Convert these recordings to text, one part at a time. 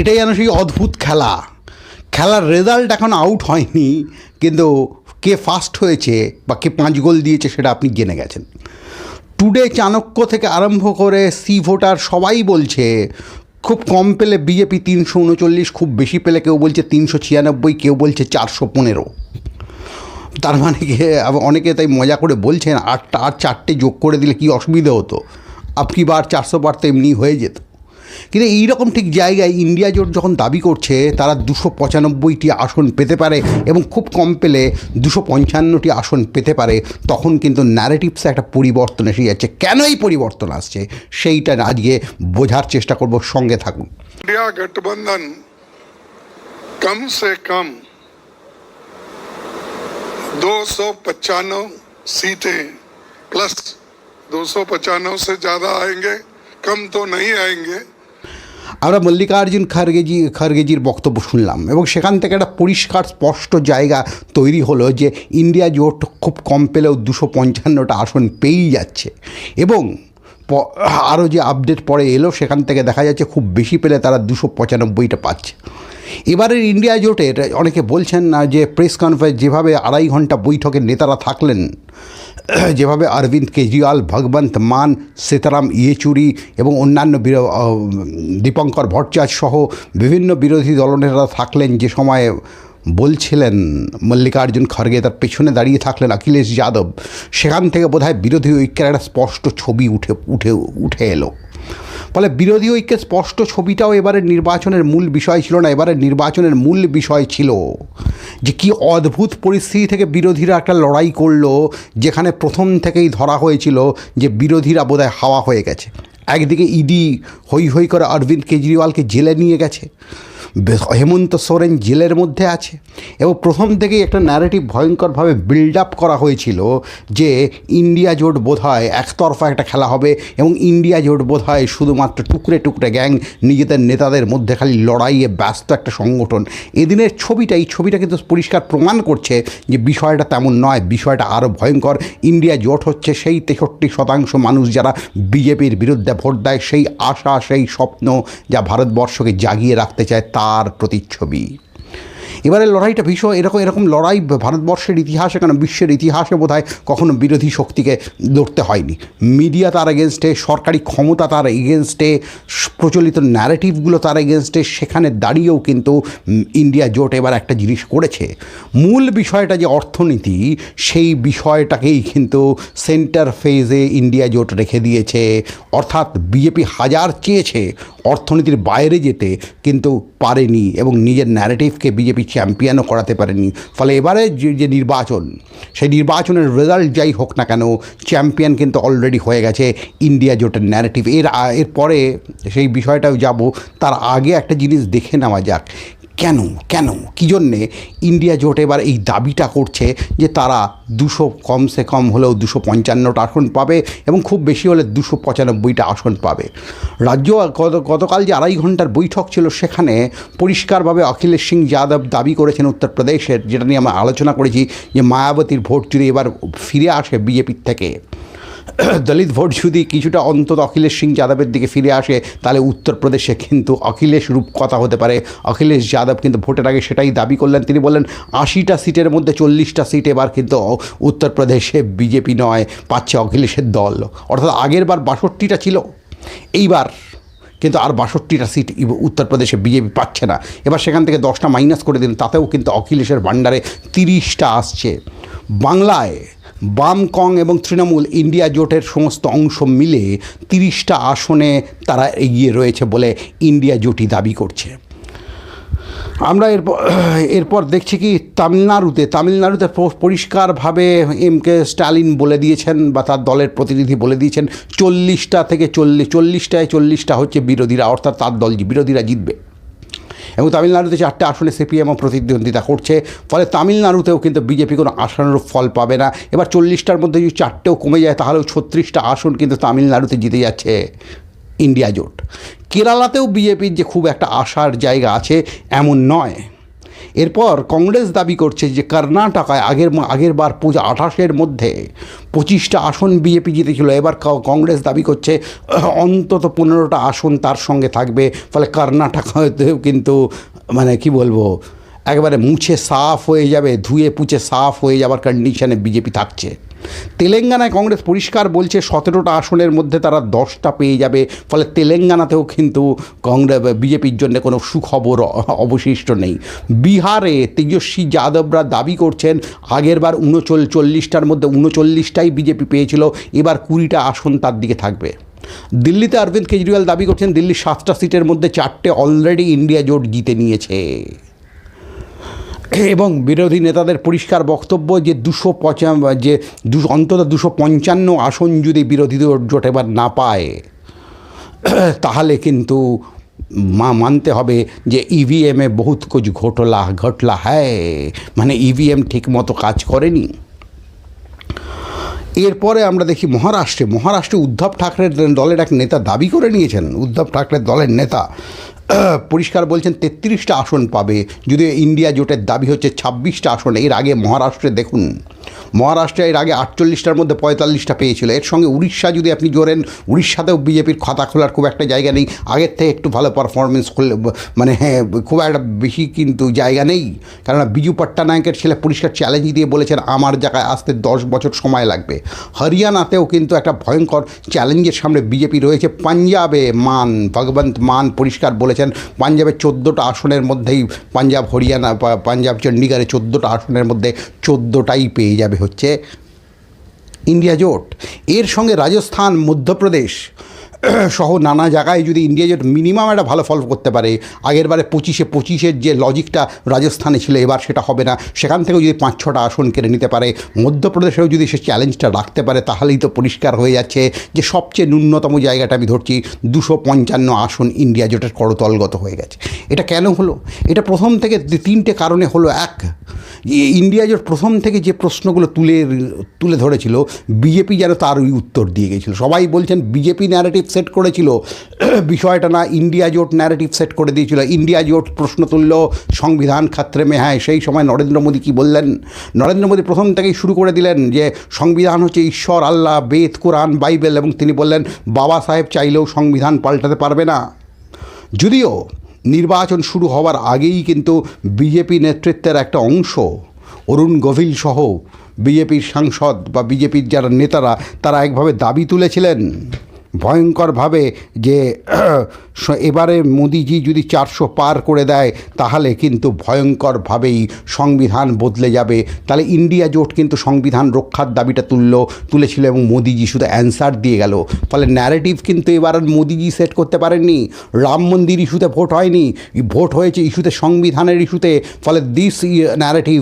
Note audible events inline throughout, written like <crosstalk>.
এটাই যেন সেই অদ্ভুত খেলা। খেলার রেজাল্ট এখন আউট হয়নি, কিন্তু কে ফার্স্ট হয়েছে বা কে পাঁচ গোল দিয়েছে সেটা আপনি জেনে গেছেন। টুডে চাণক্য থেকে আরম্ভ করে সি ভোটার সবাই বলছে, খুব কম পেলে বিজেপি তিনশো উনচল্লিশ, খুব বেশি পেলে কেউ বলছে তিনশো ছিয়ানব্বই, কেউ বলছে চারশো পনেরো। তার মানে কি অনেকে তাই মজা করে বলছেন, আটটা, আর চারটে যোগ করে দিলে কি অসুবিধা হতো? আপনি বার চারশো বার তো এমনি হয়ে যেত। কিন্তু এইরকম ঠিক জায়গায় ইন্ডিয়া জোট যখন দাবি করছে তারা দুশো পঁচানব্বইটি আসন পেতে পারে এবং খুব কম পেলে দুশো পঞ্চান্নটি আসন পেতে পারে তখন কিন্তু ন্যারেটিভসে একটা পরিবর্তন এসে যাচ্ছে কেন এই পরিবর্তন আসছে সেইটা আজকে বোঝার চেষ্টা করব সঙ্গে থাকুন इंडिया गठबंधन कम से कम दो सौ पचानवे सीटें प्लस दो सौ पचानवे से ज्यादा आएंगे कम तो नहीं आएंगे আমরা মল্লিকার্জুন খারগেজি, খারগেজির বক্তব্য শুনলাম এবং সেখান থেকে একটা পরিষ্কার, স্পষ্ট জায়গা তৈরি হলো যে ইন্ডিয়া জোট খুব কম পেলেও দুশো পঞ্চান্নটা আসন পেয়েই যাচ্ছে এবং আরও যে আপডেট পরে এলো সেখান থেকে দেখা যাচ্ছে খুব বেশি পেলে তারা দুশো পঁচানব্বইটা পাচ্ছে। এবারের ইন্ডিয়া জোটের অনেকে বলছেন না যে প্রেস কনফারেন্স যেভাবে আড়াই ঘণ্টা বৈঠকের নেতারা থাকলেন, <clears throat> যেভাবে অরবিন্দ কেজরিওয়াল, ভগবন্ত মান, সীতারাম ইয়েচুরি এবং অন্যান্য দীপঙ্কর ভট্টাচার্য সহ বিভিন্ন বিরোধী দলনেতারা থাকলেন যে সময়ে বলছিলেন মল্লিকার্জুন খড়গে তার পেছনে দাঁড়িয়ে থাকলেন অখিলেশ যাদব। সেখান থেকে বোধহয় বিরোধী ঐক্যের একটা স্পষ্ট ছবি উঠে উঠে উঠে এলো। ফলে বিরোধী ঐক্যের স্পষ্ট ছবিটাও এবারের নির্বাচনের মূল বিষয় ছিল না এবারের নির্বাচনের মূল বিষয় ছিল যে কি অদ্ভুত পরিস্থিতি থেকে বিরোধীরা একটা লড়াই করল, যেখানে প্রথম থেকেই ধরা হয়েছিল যে বিরোধীরা বোধহয় হাওয়া হয়ে গেছে। একদিকে ইডি হৈ হৈ করে অরবিন্দ কেজরিওয়ালকে জেলে নিয়ে গেছে হেমন্ত সোরেন জেলের মধ্যে আছে। এবং প্রথম থেকেই একটা ন্যারেটিভ ভয়ঙ্করভাবে বিল্ড আপ করা হয়েছিল যে ইন্ডিয়া জোট বোধ হয় একতরফা একটা খেলা হবে এবং ইন্ডিয়া জোট বোধ হয় শুধুমাত্র টুকরে টুকরে গ্যাং নিজেদের নেতাদের মধ্যে খালি লড়াইয়ে ব্যস্ত একটা সংগঠন। এদিনের ছবিটা, এই ছবিটা কিন্তু পরিষ্কার প্রমাণ করছে যে বিষয়টা তেমন নয়, বিষয়টা আরও ভয়ঙ্কর। ইন্ডিয়া জোট হচ্ছে সেই তেষট্টি শতাংশ মানুষ যারা বিজেপির বিরুদ্ধে ভোট দেয়, সেই আশা, সেই স্বপ্ন যা ভারতবর্ষকে জাগিয়ে রাখতে চায় তার প্রতিচ্ছবি এবারে লড়াইটা ভীষণ এরকম এরকম লড়াই ভারতবর্ষের ইতিহাসে কেন বিশ্বের ইতিহাসে বোধ হয় কখনো বিরোধী শক্তিকে লড়তে হয়নি। মিডিয়া তার এগেনস্টে সরকারি ক্ষমতা তার এগেনস্টে প্রচলিত ন্যারেটিভগুলো তার এগেনস্টে সেখানে দাঁড়িয়েও কিন্তু ইন্ডিয়া জোট এবার একটা জিনিস করেছে। মূল বিষয়টা যে অর্থনীতি, সেই বিষয়টাকেই কিন্তু সেন্টার ফেজে ইন্ডিয়া জোট রেখে দিয়েছে। অর্থাৎ বিজেপি হাজার চেয়েছে, অর্থনীতির বাইরে যেতে কিন্তু পারেনি এবং নিজের ন্যারেটিভকে বিজেপি চ্যাম্পিয়নও করাতে পারেনি ফলে এবারে যে যে নির্বাচন, সেই নির্বাচনের রেজাল্ট যাই হোক না কেন চ্যাম্পিয়ন কিন্তু অলরেডি হয়ে গেছে ইন্ডিয়া জোটের ন্যারেটিভ এর এর এরপরে সেই বিষয়টাও যাব, তার আগে একটা জিনিস দেখে নেওয়া যাক। কেন? কেন? কী জন্যে ইন্ডিয়া জোট এবার এই দাবিটা করছে যে তারা দুশো কমসে কম হলেও দুশো পঞ্চান্নটা আসন পাবে এবং খুব বেশি হলে দুশো পঁচানব্বইটা আসন পাবে। রাজ্য গত, গতকাল যে আড়াই ঘণ্টার বৈঠক ছিল সেখানে পরিষ্কারভাবে অখিলেশ সিং যাদব দাবি করেছেন উত্তরপ্রদেশের, যেটা নিয়ে আমরা আলোচনা করেছি যে মায়াবতীর ভোট যদি এবার ফিরে আসে বিজেপির থেকে। <clears throat> দলিত ভোট যদি কিছুটা অন্তত অখিলেশ সিং যাদবের দিকে ফিরে আসে, তাহলে উত্তরপ্রদেশে কিন্তু অখিলেশ রূপকথা হতে পারে। অখিলেশ যাদব কিন্তু ভোটের আগে সেটাই দাবি করলেন। তিনি বললেন, আশিটা সিটের মধ্যে চল্লিশটা সিট এবার কিন্তু উত্তরপ্রদেশে বিজেপি নয়, পাচ্ছে অখিলেশের দল। অর্থাৎ আগের বার বাষট্টিটা ছিল, এইবার কিন্তু আর বাষট্টিটা সিট উত্তরপ্রদেশে বিজেপি পাচ্ছে না। এবার সেখান থেকে দশটা মাইনাস করে দিন, তাতেও কিন্তু অখিলেশের ভাণ্ডারে তিরিশটা আসছে। বাংলায় বাম কং এবং তৃণমূল ইন্ডিয়া জোটের সমস্ত অংশ মিলে তিরিশটা আসনে তারা এগিয়ে রয়েছে বলে ইন্ডিয়া জোটই দাবি করছে। আমরা এরপর এরপর দেখছি কি তামিলনাড়ুতে তামিলনাড়ুতে পরিষ্কারভাবে এম কে স্টালিন বলে দিয়েছেন বা তার দলের প্রতিনিধি বলে দিয়েছেন, চল্লিশটা থেকে চল্লিশ চল্লিশটায় চল্লিশটা হচ্ছে বিরোধীরা, অর্থাৎ তার দল বিরোধীরা জিতবে। এবং তামিলনাড়ুতে চারটে আসনে সিপিএমও প্রতিদ্বন্দ্বিতা করছে, ফলে তামিলনাড়ুতেও কিন্তু বিজেপি কোনো আশানুরূপ ফল পাবে না। এবার চল্লিশটার মধ্যে যদি চারটেও কমে যায়, তাহলেও ছত্রিশটা আসন কিন্তু তামিলনাড়ুতে জিতে যাচ্ছে ইন্ডিয়া জোট। কেরালাতেও বিজেপির যে খুব একটা আশার জায়গা আছে, এমন নয়। এরপর কংগ্রেস দাবি করছে যে কর্ণাটকায় আগের আগের বার পূজা আঠাশের মধ্যে পঁচিশটা আসন বিজেপি জিতেছিল। এবার কংগ্রেস দাবি করছে, <clears throat> অন্তত পনেরোটা আসন তার সঙ্গে থাকবে। ফলে কর্ণাটক হয়তো কিন্তু মানে কি বলব, একবারে মুছে সাফ হয়ে যাবে, ধুয়ে পুছে সাফ হয়ে যাবার কন্ডিশনে বিজেপি থাকছে। তেলেঙ্গানায় কংগ্রেস পরিষ্কার বলছে, সতেরোটা আসনের মধ্যে তারা দশটা পেয়ে যাবে। ফলে তেলেঙ্গানাতেও কিন্তু কংগ্রেস বিজেপির জন্য কোনো সুখবর অবশিষ্ট নেই। বিহারে তেজস্বী যাদবরা দাবি করছেন আগেরবার উনচল চল্লিশটার মধ্যে উনচল্লিশটাই বিজেপি পেয়েছিল, এবার কুড়িটা আসন তার দিকে থাকবে। দিল্লিতে অরবিন্দ কেজরিওয়াল দাবি করছেন, দিল্লির সাতটা সিটের মধ্যে চারটে অলরেডি ইন্ডিয়া জোট জিতে নিয়েছে। <clears throat> এবং বিরোধী নেতাদের পরিষ্কার বক্তব্য যে দুশো পঁচা যে দু অন্তত দুশো পঞ্চান্ন আসন যদি বিরোধী জোট এবার না পায়, <clears throat> তাহলে কিন্তু মা মানতে হবে যে ইভিএমে বহুত কিছু ঘটলা ঘটলা হ্যায়। মানে ইভিএম ঠিক মতো কাজ করেনি। এরপরে আমরা দেখি মহারাষ্ট্রে। মহারাষ্ট্রে উদ্ধব ঠাকরের দলের এক নেতা দাবি করে নিয়েছেন। উদ্ধব ঠাকরের দলের নেতা <clears throat> পরিষ্কার বলছেন, তেত্রিশটা আসন পাবে। যদিও ইন্ডিয়া জোটের দাবি হচ্ছে ছাব্বিশটা আসন। এর আগে মহারাষ্ট্রে দেখুন। মহারাষ্ট্রে এর আগে আটচল্লিশটার মধ্যে পঁয়তাল্লিশটা পেয়েছিল। এর সঙ্গে উড়িষ্যা যদি আপনি জোরেন, উড়িষ্যাতেও বিজেপির খাতা খোলার খুব একটা জায়গা নেই। আগের থেকে একটু ভালো পারফরমেন্স করলে মানে হ্যাঁ খুব একটা বেশি কিন্তু জায়গা নেই। কেননা বিজু পট্টনায়কের ছেলে পরিষ্কার চ্যালেঞ্জ দিয়ে বলেছেন, আমার জায়গায় আসতে দশ বছর সময় লাগবে। হরিয়ানাতেও কিন্তু একটা ভয়ঙ্কর চ্যালেঞ্জের সামনে বিজেপি রয়েছে। পাঞ্জাবে মান, ভগবন্ত মান পরিষ্কার বলেছেন। পাঞ্জাবের চোদ্দোটা আসনের মধ্যেই, পাঞ্জাব হরিয়ানা পাঞ্জাব চণ্ডীগড়ে চোদ্দোটা আসনের মধ্যে চোদ্দোটাই পেয়ে যাবে। হচ্ছে ইন্ডিয়া জোট। এর সঙ্গে রাজস্থান মধ্যপ্রদেশ <clears throat> সহ নানা জায়গায় যদি ইন্ডিয়া জোট মিনিমাম একটা ভালো ফল করতে পারে, আগের বারে পঁচিশে, পঁচিশের যে লজিকটা রাজস্থানে ছিল, এবার সেটা হবে না। সেখান থেকেও যদি পাঁচ, ছটা আসন কেড়ে নিতে পারে, মধ্যপ্রদেশেও যদি সে চ্যালেঞ্জটা রাখতে পারে, তাহলেই তো পরিষ্কার হয়ে যাচ্ছে যে সবচেয়ে ন্যূনতম জায়গাটা আমি ধরছি দুশো পঞ্চান্ন আসন ইন্ডিয়া জোটের করতলগত হয়ে গেছে। এটা কেন হলো? এটা প্রথম থেকে তিনটে কারণে হলো এক ইন্ডিয়া জোট প্রথম থেকে যে প্রশ্নগুলো তুলে তুলে ধরেছিল, বিজেপি যেন তারই উত্তর দিয়ে গেছিল। সবাই বলছেন, বিজেপি ন্যারেটিভ সেট করেছিল। বিষয়টা না ইন্ডিয়া জোট ন্যারেটিভ সেট করে দিয়েছিল। ইন্ডিয়া জোট প্রশ্ন তুলল সংবিধান খাত্রে মে হ্যাঁ সেই সময় নরেন্দ্র মোদী কী বললেন? নরেন্দ্র মোদী প্রথম থেকেই শুরু করে দিলেন যে সংবিধান হচ্ছে ঈশ্বর, আল্লাহ, বেদ, কোরআন, বাইবেল এবং তিনি বললেন, বাবা সাহেব চাইলেও সংবিধান পাল্টাতে পারবে না। যদিও নির্বাচন শুরু হওয়ার আগেই কিন্তু বিজেপি নেতৃত্বের একটা অংশ, অরুণ গভীল সহ বিজেপির সাংসদ বা বিজেপির যারা নেতারা, তারা একভাবে দাবি তুলেছিলেন। ভয়ঙ্করভাবে যে এবারে মোদিজি যদি চারশো পার করে দেয়, তাহলে কিন্তু ভয়ঙ্করভাবেই সংবিধান বদলে যাবে। তাহলে ইন্ডিয়া জোট কিন্তু সংবিধান রক্ষার দাবিটা তুললো, তুলেছিল এবং মোদিজি শুধু অ্যান্সার দিয়ে গেল। ফলে ন্যারেটিভ কিন্তু এবার আর মোদিজি সেট করতে পারেননি। রাম মন্দির ইস্যুতে ভোট হয়নি, ভোট হয়েছে ইস্যুতে সংবিধানের ইস্যুতে, ফলে দিস ন্যারেটিভ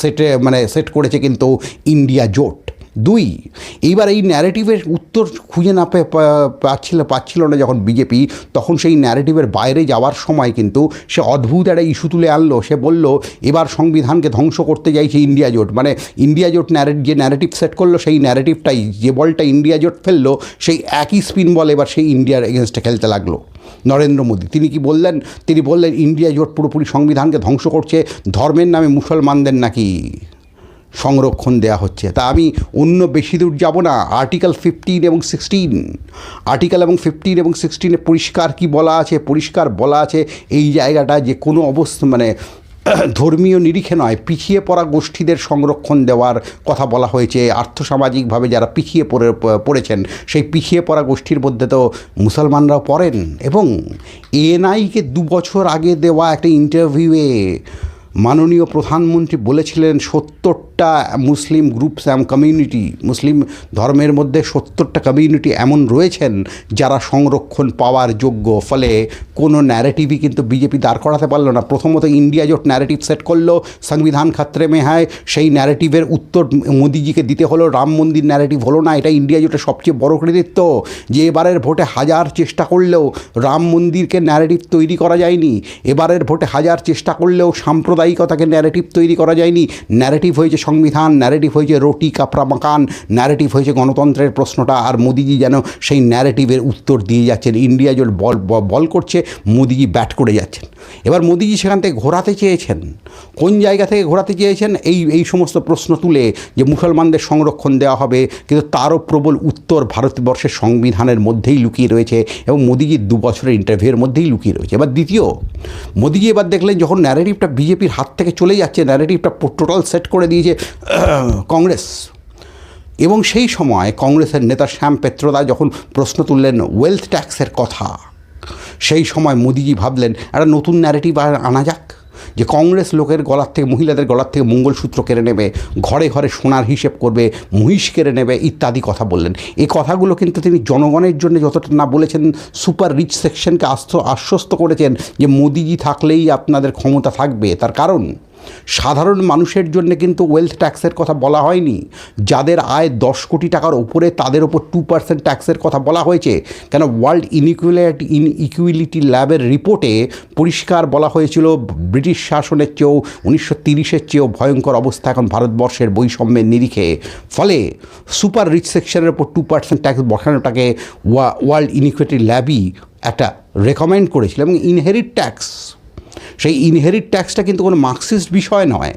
সেটে মানে সেট করেছে কিন্তু ইন্ডিয়া জোট। দুই, এইবার এই ন্যারেটিভের উত্তর খুঁজে না পে- পা- পাচ্ছিল পাচ্ছিল না যখন বিজেপি তখন সেই ন্যারেটিভের বাইরে যাওয়ার সময় কিন্তু সে অদ্ভুত একটা ইস্যু তুলে আনলো। সে বলল, এবার সংবিধানকে ধ্বংস করতে চাইছে ইন্ডিয়া জোট। মানে ইন্ডিয়া জোট ন্যারে যে ন্যারেটিভ সেট করল সেই ন্যারেটিভটাই যে বলটা ইন্ডিয়া জোট ফেলল, সেই একই স্পিন বল এবার সেই ইন্ডিয়ার এগেনস্টে খেলতে লাগল। নরেন্দ্র মোদী, তিনি কি বললেন? তিনি বললেন ইন্ডিয়া জোট পুরোপুরি সংবিধানকে ধ্বংস করছে, ধর্মের নামে মুসলমানদের নাকি? সংরক্ষণ দেয়া হচ্ছে। তা আমি অন্য বেশি দূর যাব না। আর্টিকেল ফিফটিন এবং সিক্সটিন আর্টিকেল এবং ফিফটিন এবং সিক্সটিনে পরিষ্কার কি বলা আছে? পরিষ্কার বলা আছে এই জায়গাটা যে কোনো অবস্থা মানে <clears throat> ধর্মীয় নিরিখে নয়, পিছিয়ে পড়া গোষ্ঠীদের সংরক্ষণ দেওয়ার কথা বলা হয়েছে। আর্থসামাজিকভাবে যারা পিছিয়ে পড়ে, পড়েছেন, সেই পিছিয়ে পড়া গোষ্ঠীর মধ্যে তো মুসলমানরাও পড়েন। এবং এনআইকে দু বছর আগে দেওয়া একটা ইন্টারভিউয়ে মাননীয় প্রধানমন্ত্রী বলেছিলেন, সত্তরটা মুসলিম গ্রুপস এবং কমিউনিটি, মুসলিম ধর্মের মধ্যে সত্তরটা কমিউনিটি এমন রয়েছেন যারা সংরক্ষণ পাওয়ার যোগ্য। ফলে কোনো ন্যারেটিভই কিন্তু বিজেপি দাঁড় করাতে পারল না। প্রথমত ইন্ডিয়া জোট ন্যারেটিভ সেট করল সংবিধান খাত্রে মেহায়। সেই ন্যারেটিভের উত্তর মোদিজিকে দিতে হলো। রাম মন্দির ন্যারেটিভ হলো না। এটা ইন্ডিয়া জোটের সবচেয়ে বড় কৃতিত্ব। যে এবারের ভোটে হাজার চেষ্টা করলেও রাম মন্দিরকে ন্যারেটিভ তৈরি করা যায়নি। এবারের ভোটে হাজার চেষ্টা করলেও সাম্প্রদায়িক সাম্প্রদায়িকতাকে ন্যারেটিভ তৈরি করা যায়নি। ন্যারেটিভ হয়েছে সংবিধান ন্যারেটিভ হয়েছে রুটি, কাপড়া, মাকান ন্যারেটিভ হয়েছে গণতন্ত্রের প্রশ্নটা, আর মোদিজি যেন সেই ন্যারেটিভের উত্তর দিয়ে যাচ্ছেন। ইন্ডিয়া জোট বল বল করছে, মোদিজি ব্যাট করে যাচ্ছেন। এবার মোদিজি সেখান থেকে ঘোরাতে চেয়েছেন। কোন জায়গা থেকে ঘোরাতে চেয়েছেন? এই এই সমস্ত প্রশ্ন তুলে যে মুসলমানদের সংরক্ষণ দেওয়া হবে, কিন্তু তারও প্রবল উত্তর ভারতবর্ষের সংবিধানের মধ্যেই লুকিয়ে রয়েছে এবং মোদিজির দু বছরের ইন্টারভিউয়ের মধ্যেই লুকিয়ে রয়েছে। এবার দ্বিতীয়, মোদিজি এবার দেখলেন যখন ন্যারেটিভটা বিজেপির হাত থেকে চলে যাচ্ছে ন্যারেটিভটা টোটাল সেট করে দিয়েছে, <clears throat> কংগ্রেস। এবং সেই সময় কংগ্রেসের নেতা শ্যাম পেত্রদা যখন প্রশ্ন তুললেন ওয়েলথ ট্যাক্সের কথা, সেই সময় মোদিজি ভাবলেন, একটা নতুন ন্যারেটিভ আনা যাক। যে কংগ্রেস লোকের গলার থেকে, মহিলাদের গলার থেকে মঙ্গলসূত্র কেড়ে নেবে, ঘরে ঘরে সোনার হিসেব করবে, মহিষ কেড়ে নেবে, ইত্যাদি কথা বললেন। এই কথাগুলো কিন্তু তিনি জনগণের জন্য যতটা না বলেছেন, সুপার রিচ সেকশনকে আস্ত, আশ্বস্ত করেছেন যে মোদিজি থাকলেই আপনাদের ক্ষমতা থাকবে। তার কারণ? সাধারণ মানুষের জন্য কিন্তু ওয়েলথ ট্যাক্সের কথা বলা হয়নি। যাদের আয় দশ কোটি টাকার উপরে, তাদের ওপর টু পার্সেন্ট ট্যাক্সের কথা বলা হয়েছে। কেন? ওয়ার্ল্ড ইনইকুয়ালিটি ইন ইকুইলিটি ল্যাবের রিপোর্টে পরিষ্কার বলা হয়েছিল, ব্রিটিশ শাসনের চেয়েও, উনিশশো তিরিশের চেয়েও ভয়ঙ্কর অবস্থা এখন ভারতবর্ষের বৈষম্যের নিরিখে। ফলে সুপার রিচ সেকশনের ওপর টু পার্সেন্ট ট্যাক্স বসানোটাকে ওয়া ওয়ার্ল্ড ইনইকুইলিটি ল্যাবই একটা রেকমেন্ড করেছিল এবং ইনহেরিট ট্যাক্স সেই ইনহেরিট ট্যাক্সটা কিন্তু কোনো মার্কসিস্ট বিষয় নয়।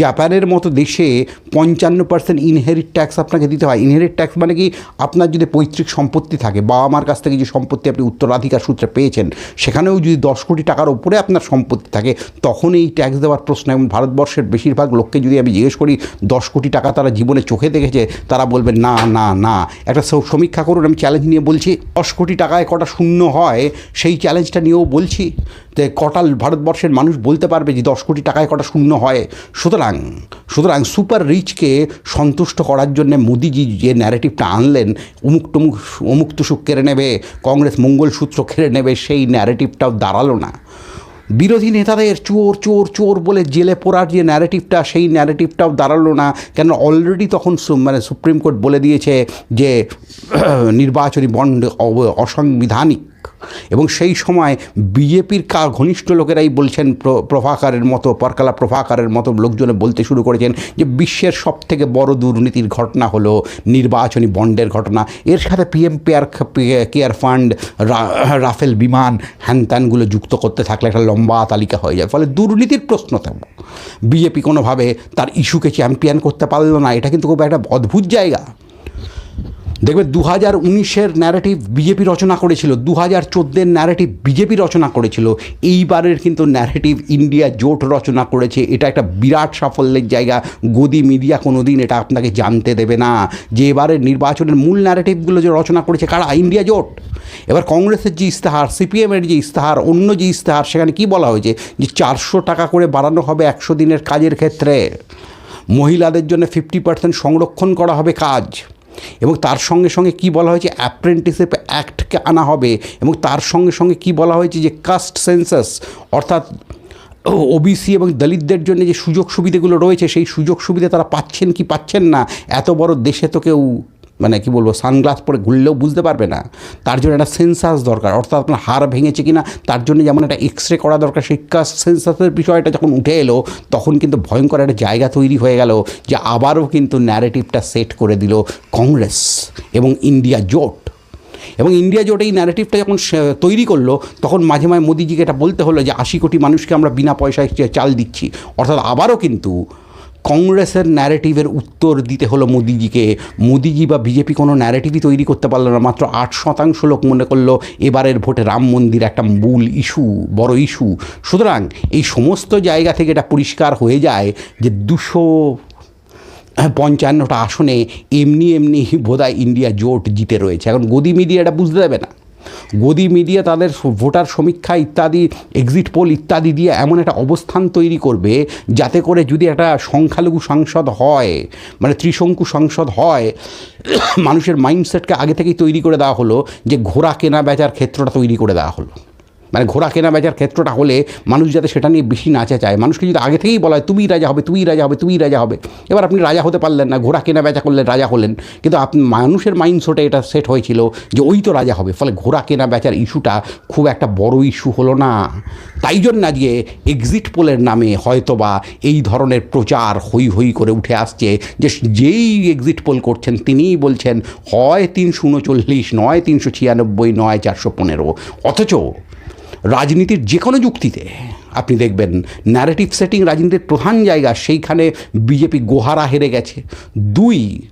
জাপানের মতো দেশে পঞ্চান্ন পার্সেন্ট ইনহেরিট ট্যাক্স আপনাকে দিতে হয়। ইনহেরিট ট্যাক্স মানে কি? আপনার যদি পৈতৃক সম্পত্তি থাকে, বাবা মার কাছ থেকে যে সম্পত্তি আপনি উত্তরাধিকার সূত্রে পেয়েছেন, সেখানেও যদি দশ কোটি টাকার ওপরে আপনার সম্পত্তি থাকে, তখন এই ট্যাক্স দেওয়ার প্রশ্ন, এবং ভারতবর্ষের বেশিরভাগ লোককে যদি আমি জিজ্ঞেস করি, দশ কোটি টাকা তারা জীবনে চোখে দেখেছে, তারা বলবে, না না না। একটা সমীক্ষা করুন, আমি চ্যালেঞ্জ নিয়ে বলছি, দশ কোটি টাকায় কটা শূন্য হয়, সেই চ্যালেঞ্জটা নিয়েও বলছি। তো কটা ভারতবর্ষের মানুষ বলতে পারবে যে দশ কোটি টাকায় কটা শূন্য হয়? সুতরাং সুতরাং সুপার রিচকে সন্তুষ্ট করার জন্য মোদিজি যে ন্যারেটিভটা আনলেন অমুক টমুক অমুক তুসুক কেড়ে নেবে, কংগ্রেস মঙ্গলসূত্র কেড়ে নেবে, সেই ন্যারেটিভটাও দাঁড়াল না। বিরোধী নেতাদের চোর চোর চোর বলে জেলে পড়ার যে ন্যারেটিভটা, সেই ন্যারেটিভটাও দাঁড়াল না। কেন অলরেডি তখন মানে সুপ্রিম কোর্ট বলে দিয়েছে যে, নির্বাচনী বন্ড অসাংবিধানিক। এবং সেই সময় বিজেপির কা ঘনিষ্ঠ লোকেরাই বলছেন প্র- প্রভাকারের মতো, পরকালা প্রভাকারের মতো লোকজনে বলতে শুরু করেছেন যে বিশ্বের সব থেকে বড় দুর্নীতির ঘটনা হলো নির্বাচনী বন্ডের ঘটনা। এর সাথে পিএম পেয়ার কেয়ার ফান্ড রাফেল বিমান হ্যান ত্যানগুলো যুক্ত করতে থাকলে একটা লম্বা তালিকা হয়ে যায়। ফলে দুর্নীতির প্রশ্ন থাকবে বিজেপি কোনোভাবে তার ইস্যুকে চ্যাম্পিয়ন করতে পারল না। এটা কিন্তু খুব একটা অদ্ভুত জায়গা। দেখবে দু হাজার উনিশের ন্যারেটিভ বিজেপি রচনা করেছিল দু হাজার চোদ্দের ন্যারেটিভ বিজেপি রচনা করেছিল, এইবারের কিন্তু ন্যারেটিভ ইন্ডিয়া জোট রচনা করেছে, এটা একটা বিরাট সাফল্যের জায়গা, গদি মিডিয়া কোনো দিন এটা আপনাকে জানতে দেবে না, যে এবারের নির্বাচনের মূল ন্যারেটিভগুলো যে রচনা করেছে কারা? ইন্ডিয়া জোট। এবার কংগ্রেসের যে ইস্তেহার সিপিএমের যে ইস্তেহার অন্য যে ইস্তেহার সেখানে কি বলা হয়েছে? যে চারশো টাকা করে বাড়ানো হবে একশো দিনের কাজের ক্ষেত্রে। মহিলাদের জন্য ফিফটি পার্সেন্ট সংরক্ষণ করা হবে কাজ। এবং তার সঙ্গে সঙ্গে কি বলা হয়েছে? অ্যাপ্রেন্টিসিপ অ্যাক্টকে আনা হবে। এবং তার সঙ্গে সঙ্গে কি বলা হয়েছে যে কাস্ট সেন্সাস অর্থাৎ ওবিসি এবং দলিতদের জন্য যে সুযোগ সুবিধাগুলো রয়েছে, সেই সুযোগ সুবিধা তারা পাচ্ছেন কি পাচ্ছেন না? এত বড় দেশে তো কেউ মানে কি বলব সানগ্লাস পরে ঘুরলেও বুঝতে পারবে না। তার জন্য একটা সেন্সাস দরকার। অর্থাৎ আপনার হাড় ভেঙেছে কি না তার জন্য যেমন একটা এক্স রে করা দরকার কাস্ট সেন্সাসের বিষয়টা যখন উঠে এলো, তখন কিন্তু ভয়ঙ্কর একটা জায়গা তৈরি হয়ে গেল, যে আবারও কিন্তু ন্যারেটিভটা সেট করে দিল কংগ্রেস এবং ইন্ডিয়া জোট। এবং ইন্ডিয়া জোট এই ন্যারেটিভটা যখন তৈরি করল, তখন মাঝে মাঝে মোদিজিকে এটা বলতে হলো যে, আশি কোটি মানুষকে আমরা বিনা পয়সায় চাল দিচ্ছি। অর্থাৎ আবারও কিন্তু কংগ্রেসের ন্যারেটিভের উত্তর দিতে হলো মোদিজিকে। মোদিজি বা বিজেপি কোনো ন্যারেটিভই তৈরি করতে পারল না। মাত্র আট শতাংশ লোক মনে করল এবারের ভোটে রাম মন্দির একটা মূল ইস্যু, বড় ইস্যু। সুতরাং এই সমস্ত জায়গা থেকে এটা পরিষ্কার হয়ে যায় যে দুশো পঞ্চান্নটা আসনে এমনি এমনি বোধহয় ইন্ডিয়া জোট জিতে রয়েছে। এখন গদি মিডিয়া এটা বুঝতে দেবে না। গদি মিডিয়া তাদের ভোটার সমীক্ষা ইত্যাদি এক্সিট পোল ইত্যাদি দিয়ে এমন একটা অবস্থান তৈরি করবে যাতে করে যদি একটা সংখ্যালঘু সংসদ হয় মানে ত্রিশঙ্কু সংসদ হয়, মানুষের মাইন্ডসেটকে আগে থেকেই তৈরি করে দেওয়া হলো যে ঘোড়া কেনা বেচার ক্ষেত্রটা তৈরি করে দেওয়া হলো। মানে ঘোড়া কেনা বেচার ক্ষেত্রটা হলে মানুষ যাতে সেটা নিয়ে বেশি নাচা চায়। মানুষকে যদি আগে থেকেই বলা হয়, তুমিই রাজা হবে, তুমিই রাজা হবে, তুমিই রাজা হবে। এবার আপনি রাজা হতে পারলেন না, ঘোড়া কেনা বেচা করলেন, রাজা হলেন। কিন্তু আপনি মানুষের মাইন্ডসেটে এটা সেট হয়েছিল যে ওই তো রাজা হবে। ফলে ঘোড়া কেনা বেচার ইস্যুটা খুব একটা বড় ইস্যু হলো না। তাই জন্য আজকে এক্সিট পোলের নামে হয়তোবা এই ধরনের প্রচার হই হই করে উঠে আসছে যে যেই এক্সিট পোল করছেন তিনিই বলছেন, হয় তিনশো উনচল্লিশ, নয় তিনশো ছিয়ানব্বই, নয় চারশো পনেরো। অথচ রাজনীতির যে কোনো যুক্তিতে। আপনি দেখবেন ন্যারেটিভ সেটিং রাজনীতির প্রধান জায়গা সেইখানে বিজেপি গোহারা হেরে গেছে। দুই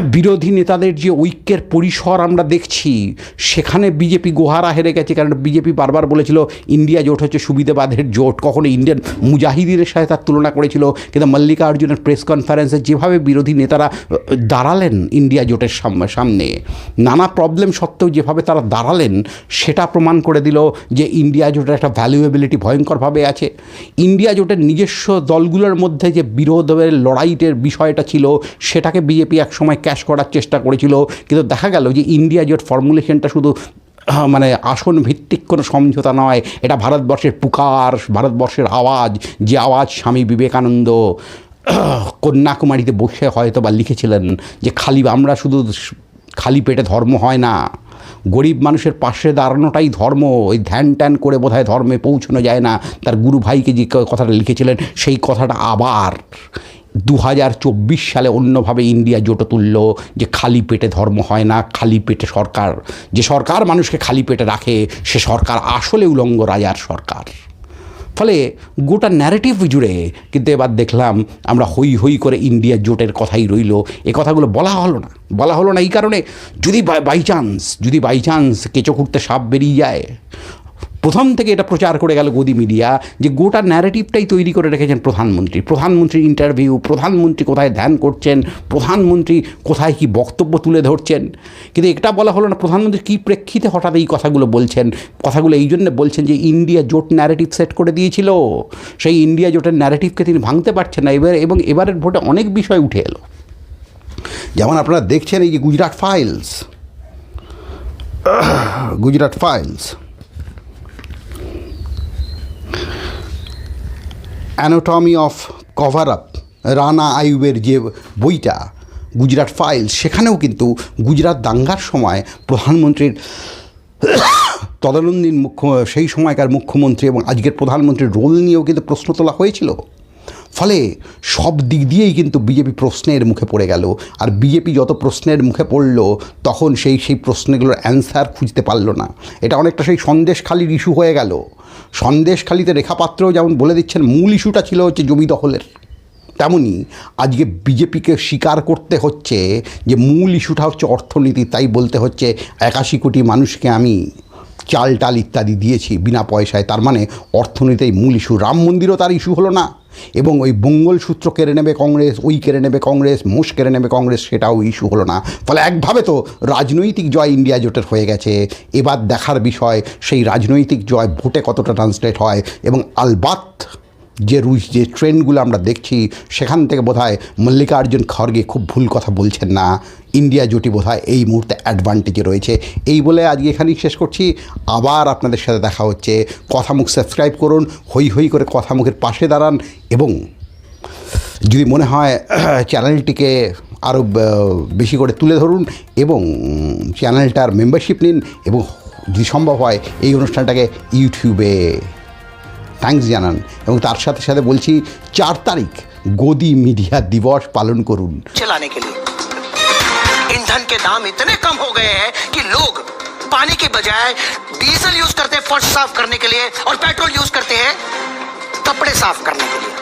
বিরোধী নেতাদের যে ঐক্যের পরিসর আমরা দেখছি, সেখানে বিজেপি গোহারা হেরে গেছে। কারণ বিজেপি বারবার বলেছিল, ইন্ডিয়া জোট হচ্ছে সুবিধাবাদের জোট। কখনো ইন্ডিয়ান মুজাহিদিনের সাথে তার তুলনা করেছিল, কিন্তু মল্লিকার্জুনের প্রেস কনফারেন্সে যেভাবে বিরোধী নেতারা দাঁড়ালেন ইন্ডিয়া জোটের সাম- সামনে, নানা প্রবলেম সত্ত্বেও যেভাবে তারা দাঁড়ালেন, সেটা প্রমাণ করে দিল যে ইন্ডিয়া জোটের একটা ভ্যালুয়েবিলিটি ভয়ঙ্করভাবে আছে। ইন্ডিয়া জোটের নিজস্ব দলগুলোর মধ্যে যে বিরোধের লড়াইটের বিষয়টা ছিল, সেটাকে বিজেপি একসময় ক্যাশ করার চেষ্টা করেছিল। কিন্তু দেখা গেল যে ইন্ডিয়া জোট ফর্মুলেশনটা শুধু মানে আসন ভিত্তিক কোনো সমঝোতা নয়, এটা ভারতবর্ষের পুকার, ভারতবর্ষের আওয়াজ, যে আওয়াজ স্বামী বিবেকানন্দ কন্যাকুমারীতে বসে হয়তো বা লিখেছিলেন যে খালি আমরা শুধু খালি পেটে ধর্ম হয় না। গরিব মানুষের পাশে দাঁড়ানোটাই ধর্ম, ওই ধ্যান ট্যান করে বোধহয় ধর্মে পৌঁছানো যায় না। তার গুরু ভাইকে যে কথাটা লিখেছিলেন, সেই কথাটা আবার দু হাজার চব্বিশ সালে অন্যভাবে ইন্ডিয়া জোটো তুলল যে খালি পেটে ধর্ম হয় না, খালি পেটে সরকার। যে সরকার মানুষকে খালি পেটে রাখে, সে সরকার আসলে উলঙ্গ রাজার সরকার। ফলে গোটা ন্যারেটিভ জুড়ে কিন্তু এবার দেখলাম আমরা হই হই করে ইন্ডিয়া জোটের কথাই রইল। এ কথাগুলো বলা হলো না। বলা হলো না এই কারণে যদি বাই চান্স যদি বাই চান্স কেঁচো খুঁড়তে সাপ বেরিয়ে যায় প্রথম থেকে এটা প্রচার করে গেল গদি মিডিয়া, যে গোটা ন্যারেটিভটাই তৈরি করে রেখেছেন প্রধানমন্ত্রী। প্রধানমন্ত্রীর ইন্টারভিউ প্রধানমন্ত্রী কোথায় ধ্যান করছেন, প্রধানমন্ত্রী কোথায় কি বক্তব্য তুলে ধরছেন। কিন্তু এটা বলা হলো না, প্রধানমন্ত্রী কী প্রেক্ষিতে হঠাৎ এই কথাগুলো বলছেন? কথাগুলো এই জন্য বলছেন যে ইন্ডিয়া জোট ন্যারেটিভ সেট করে দিয়েছিল। সেই ইন্ডিয়া জোটের ন্যারেটিভকে তিনি ভাঙতে পারছেন না। এবার এবং এবারের ভোটে অনেক বিষয় উঠে এলো। যেমন আপনারা দেখছেন এই যে Gujarat files Gujarat files anatomy of cover up Rana আয়ুবের যে বইটা গুজরাট ফাইল সেখানেও কিন্তু গুজরাট দাঙ্গার সময় প্রধানমন্ত্রীর তদানন্দিন মুখ্য, সেই সময়কার মুখ্যমন্ত্রী এবং আজকের প্রধানমন্ত্রীর রোল নিয়েও কিন্তু প্রশ্ন তোলা হয়েছিল। ফলে সব দিক দিয়েই কিন্তু বিজেপি প্রশ্নের মুখে পড়ে গেল। আর বিজেপি যত প্রশ্নের মুখে পড়ল, তখন সেই সেই প্রশ্নগুলোর অ্যান্সার খুঁজতে পারল না। এটা অনেকটা সেই সন্দেশখালির ইস্যু হয়ে গেল। সন্দেশখালিতে রেখাপাত্রও যেমন বলে দিচ্ছেন, মূল ইস্যুটা ছিল হচ্ছে জমি দখলের। তেমনি আজকে বিজেপিকে স্বীকার করতে হচ্ছে যে, মূল ইস্যুটা হচ্ছে অর্থনীতি, তাই বলতে হচ্ছে একাশি কোটি মানুষকে আমি চাল টাল ইত্যাদি দিয়েছি বিনা পয়সায়। তার মানে অর্থনীতিই মূল ইস্যু রাম মন্দিরও তার ইস্যু হলো না। এবং ওই বঙ্গল সূত্র কেড়ে নেবে কংগ্রেস, ওই কেড়ে নেবে কংগ্রেস, মোষ কেড়ে নেবে কংগ্রেস, সেটাও ইস্যু হলো না। ফলে একভাবে তো রাজনৈতিক জয় ইন্ডিয়া জোটের হয়ে গেছে। এবার দেখার বিষয়, সেই রাজনৈতিক জয় ভোটে কতটা ট্রান্সলেট হয় এবং আলবাত যে রুশ যে ট্রেন্ডগুলো আমরা দেখছি, সেখান থেকে বোধহয় মল্লিকার্জুন খড়গে খুব ভুল কথা বলছেন না। ইন্ডিয়া জোটি বোধহয় এই মুহূর্তে অ্যাডভান্টেজে রয়েছে। এই বলে আজকে এখানেই শেষ করছি। আবার আপনাদের সাথে দেখা হচ্ছে। কথামুখ সাবস্ক্রাইব করুন হই হই করে কথামুখের পাশে দাঁড়ান এবং যদি মনে হয় <clears throat> চ্যানেলটিকে আরও বেশি করে তুলে ধরুন এবং চ্যানেলটার মেম্বারশিপ নিন এবং যদি সম্ভব হয়, এই অনুষ্ঠানটাকে ইউটিউবে থ্যাঙ্কস জানান এবং তার সাথে সাথে বলছি চার তারিখ গদি মিডিয়া দিবস পালন করুন चलाने के लिए ईंधन के दाम इतने कम हो गए हैं कि लोग पानी के बजाय डीजल यूज करते हैं फर्श साफ करने के लिए और पेट्रोल यूज करते हैं कपड़े साफ करने के लिए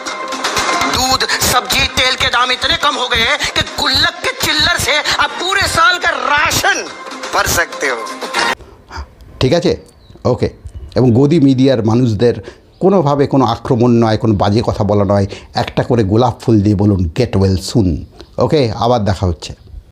दूध सब्जी तेल के दाम इतने कम हो गए हैं कि गुल्लक के चिल्लर से आप पूरे साल का राशन भर सकते हो ঠিক আছে ওকে এবং গদি মিডিয়ার মানুষদের কোনোভাবে কোনো আক্রমণ নয়, কোনো বাজে কথা বলা নয়। একটা করে গোলাপ ফুল দিয়ে বলুন গেট ওয়েল সুন ওকে আবার দেখা হচ্ছে।